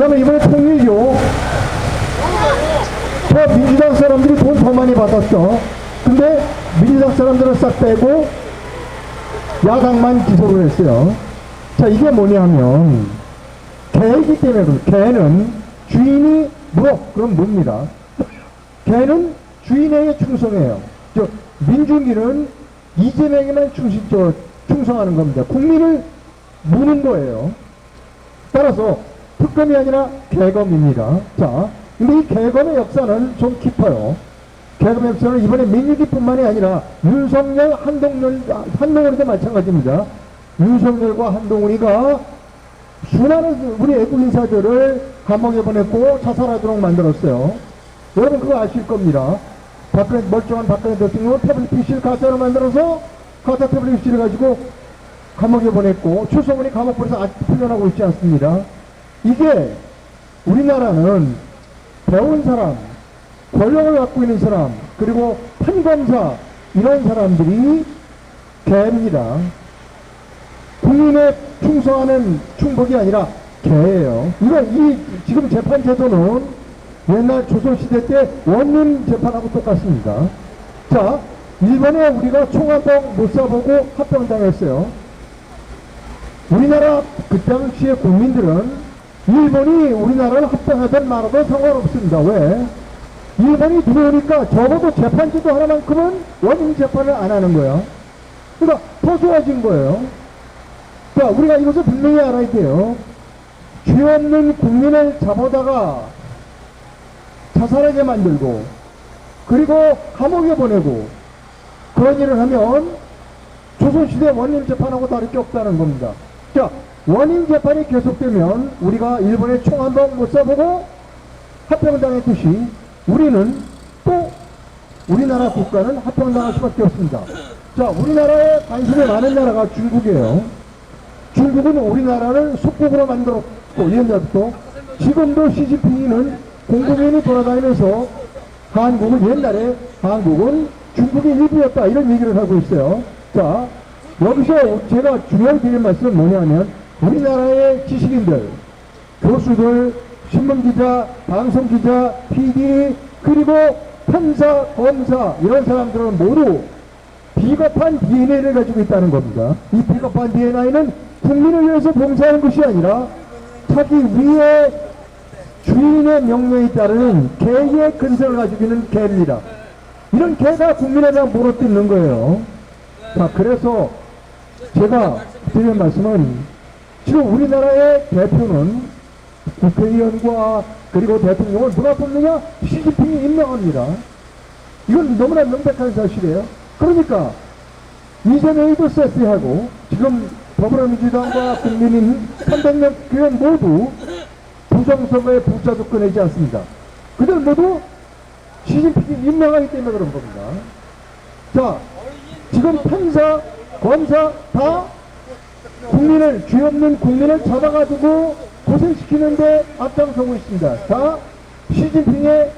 다음에 이번에 통일교. 저 민주당 사람들이 돈 더 많이 받았어. 근데 민주당 사람들은 싹 빼고 야당만 기소를 했어요. 자, 이게 뭐냐 하면, 개이기 때문에. 개는 주인이 물어. 그럼 뭡니다. 개는 주인에게 충성해요. 저, 민중기는 이재명에만 충실, 저, 충성하는 겁니다. 국민을 무는 거예요. 따라서 특검이 아니라 개검입니다. 자, 근데 이 개검의 역사는 좀 깊어요. 개검의 역사는 이번에 민주기뿐만이 아니라 윤석열, 한동열, 아, 한동훈이도 마찬가지입니다. 윤석열과 한동훈이가 수많은 우리 애국 인사들을 감옥에 보냈고 자살하도록 만들었어요. 여러분 그거 아실 겁니다. 박근혜, 멀쩡한 박근혜 대통령은 태블릿 PC를 가짜로 만들어서 가짜 태블릿 PC를 가지고 감옥에 보냈고 추성훈이 감옥불에서 아직 풀려나고 있지 않습니다. 이게 우리나라는 배운 사람, 권력을 갖고 있는 사람, 그리고 판검사 이런 사람들이 개입니다. 국민에 충성하는 충복이 아니라 개예요. 이거 이 지금 재판 제도는 옛날 조선시대 때 원님 재판하고 똑같습니다. 자, 일본에 우리가 총한방 못 쏴보고 합병당했어요. 우리나라 그 당시의 국민들은 일본이 우리나라를 합병하든 말아도 상관없습니다. 왜? 일본이 들어오니까 적어도 재판제도 하나만큼은 원인 재판을 안 하는 거야. 그러니까 더 좋아진 거예요. 자, 우리가 이것을 분명히 알아야 돼요. 죄 없는 국민을 잡아다가 자살하게 만들고, 그리고 감옥에 보내고, 그런 일을 하면 조선시대 원인 재판하고 다를 게 없다는 겁니다. 자, 원인 재판이 계속되면 우리가 일본에 총한방못 쏴보고 합병당했듯이 우리는 또 우리나라 국가는 합병당할 수밖에 없습니다. 자, 우리나라에 관심이 많은 나라가 중국이에요. 중국은 우리나라를 속국으로 만들었고 옛날부터 지금도 시진핑이는 공공연히 돌아다니면서 한국은 옛날에 한국은 중국의 일부였다 이런 얘기를 하고 있어요. 자 여기서 제가 중요하게 드릴 말씀은 뭐냐면 우리나라의 지식인들, 교수들, 신문기자, 방송기자, PD 그리고 판사, 검사 이런 사람들은 모두 비겁한 DNA를 가지고 있다는 겁니다. 이 비겁한 DNA는 국민을 위해서 봉사하는 것이 아니라 자기 위에 주인의 명령에 따르는 개의 근성을 가지고 있는 개입니다. 이런 개가 국민에 대한 물어뜯는 거예요. 자, 그래서 제가 드리는 말씀은 지금 우리나라의 대표는 국회의원과 그리고 대통령을 누가 뽑느냐? 시진핑이 임명합니다. 이건 너무나 명백한 사실이에요. 그러니까 이재명이도 세트하고 지금 더불어민주당과 국민인 300명 의원 모두 부정선거에 부자도 꺼내지 않습니다. 모두 시진핑이 임명하기 때문에 그런 겁니다. 자, 지금 판사, 검사 다 국민을, 죄 없는 국민을 잡아가지고 고생시키는데 앞장서고 있습니다. 다 시진핑에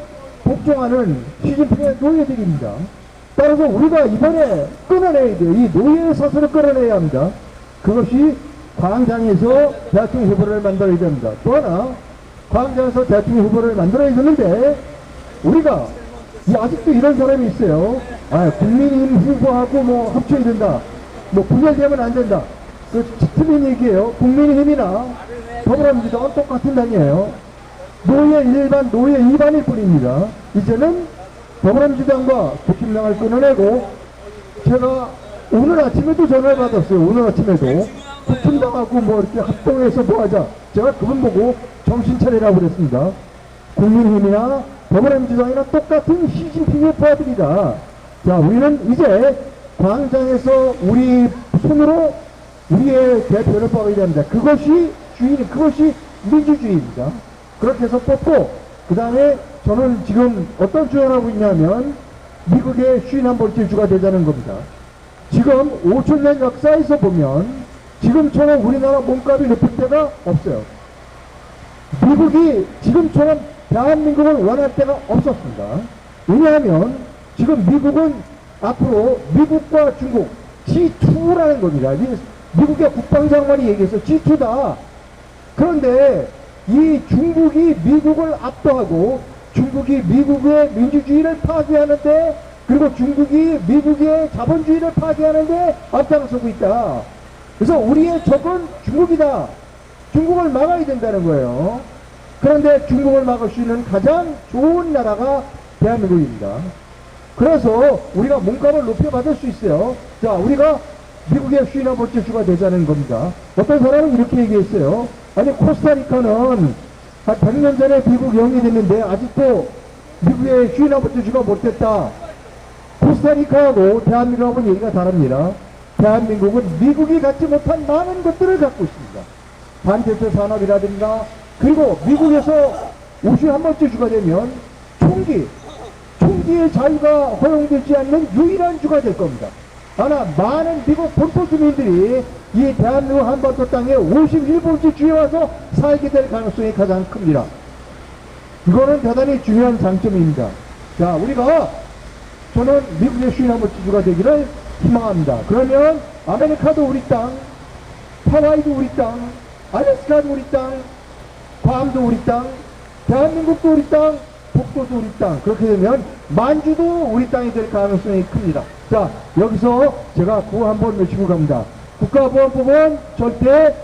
복종하는 시진핑의 노예들입니다. 따라서 우리가 이번에 끊어내야 돼요. 이 노예의 사슬을 끊어내야 합니다. 그것이 광장에서 대통령 후보를 만들어야 됩니다. 또 하나, 광장에서 대통령 후보를 만들어야 되는데, 우리가 이 아직도 이런 사람이 있어요. 아, 국민힘 후보하고 뭐 합쳐야 된다. 뭐 분열되면 안 된다. 그 틀린 얘기예요. 국민힘이나 더불어민주당은 똑같은 당이에요. 노예 일반, 노예 일반일 뿐입니다. 이제는 더불어민주당과 국힘당을 끊어내고 제가 오늘 아침에도 전화를 받았어요. 오늘 아침에도 국힘당하고 뭐 이렇게 합동해서 뭐 하자. 제가 그분 보고 정신 차리라고 그랬습니다. 국민힘이나 더불어민주당이나 똑같은 시진핑의 부하들이다. 자, 우리는 이제 광장에서 우리 손으로 우리의 대표를 뽑아야 됩니다. 그것이 주인, 그것이 민주주의입니다. 그렇게 해서 뽑고, 그 다음에 저는 지금 어떤 주장을 하고 있냐면, 미국의 51번째 주가 되자는 겁니다. 지금 5천년 역사에서 보면, 지금처럼 우리나라 몸값이 높을 때가 없어요. 미국이 지금처럼 대한민국을 원할 때가 없었습니다. 왜냐하면 지금 미국은 앞으로 미국과 중국 G2라는 겁니다. 미- 미국의 국방장관이 얘기해서 G2다. 그런데 이 중국이 미국을 압도하고 중국이 미국의 민주주의를 파괴하는데 그리고 중국이 미국의 자본주의를 파괴하는데 앞장서고 있다. 그래서 우리의 적은 중국이다. 중국을 막아야 된다는 거예요. 그런데 중국을 막을 수 있는 가장 좋은 나라가 대한민국입니다. 그래서 우리가 몸값을 높여받을 수 있어요. 자, 우리가 미국의 번째 주가 되자는 겁니다. 어떤 사람은 이렇게 얘기했어요. 아니, 코스타리카는 한 100년 전에 미국 영이 됐는데 아직도 미국의 번째 주가 못됐다. 코스타리카하고 대한민국하고는 얘기가 다릅니다. 대한민국은 미국이 갖지 못한 많은 것들을 갖고 있습니다. 반도체 산업이라든가 그리고 미국에서 51번째 주가 되면 총기, 총기의 자유가 허용되지 않는 유일한 주가 될 겁니다. 하나 많은 미국 본토 주민들이 이 대한민국 한반도 땅에 51번째 주에 와서 살게 될 가능성이 가장 큽니다. 그거는 대단히 중요한 장점입니다. 자, 우리가 저는 미국의 수인한번 지주가 되기를 희망합니다. 그러면 아메리카도 우리 땅, 하와이도 우리 땅, 알래스카도 우리 땅, 괌도 우리 땅, 대한민국도 우리 땅, 북도도 우리 땅. 그렇게 되면 만주도 우리 땅이 될 가능성이 큽니다. 자, 여기서 제가 구호 한번 외치고 갑니다. 국가보안법은 절대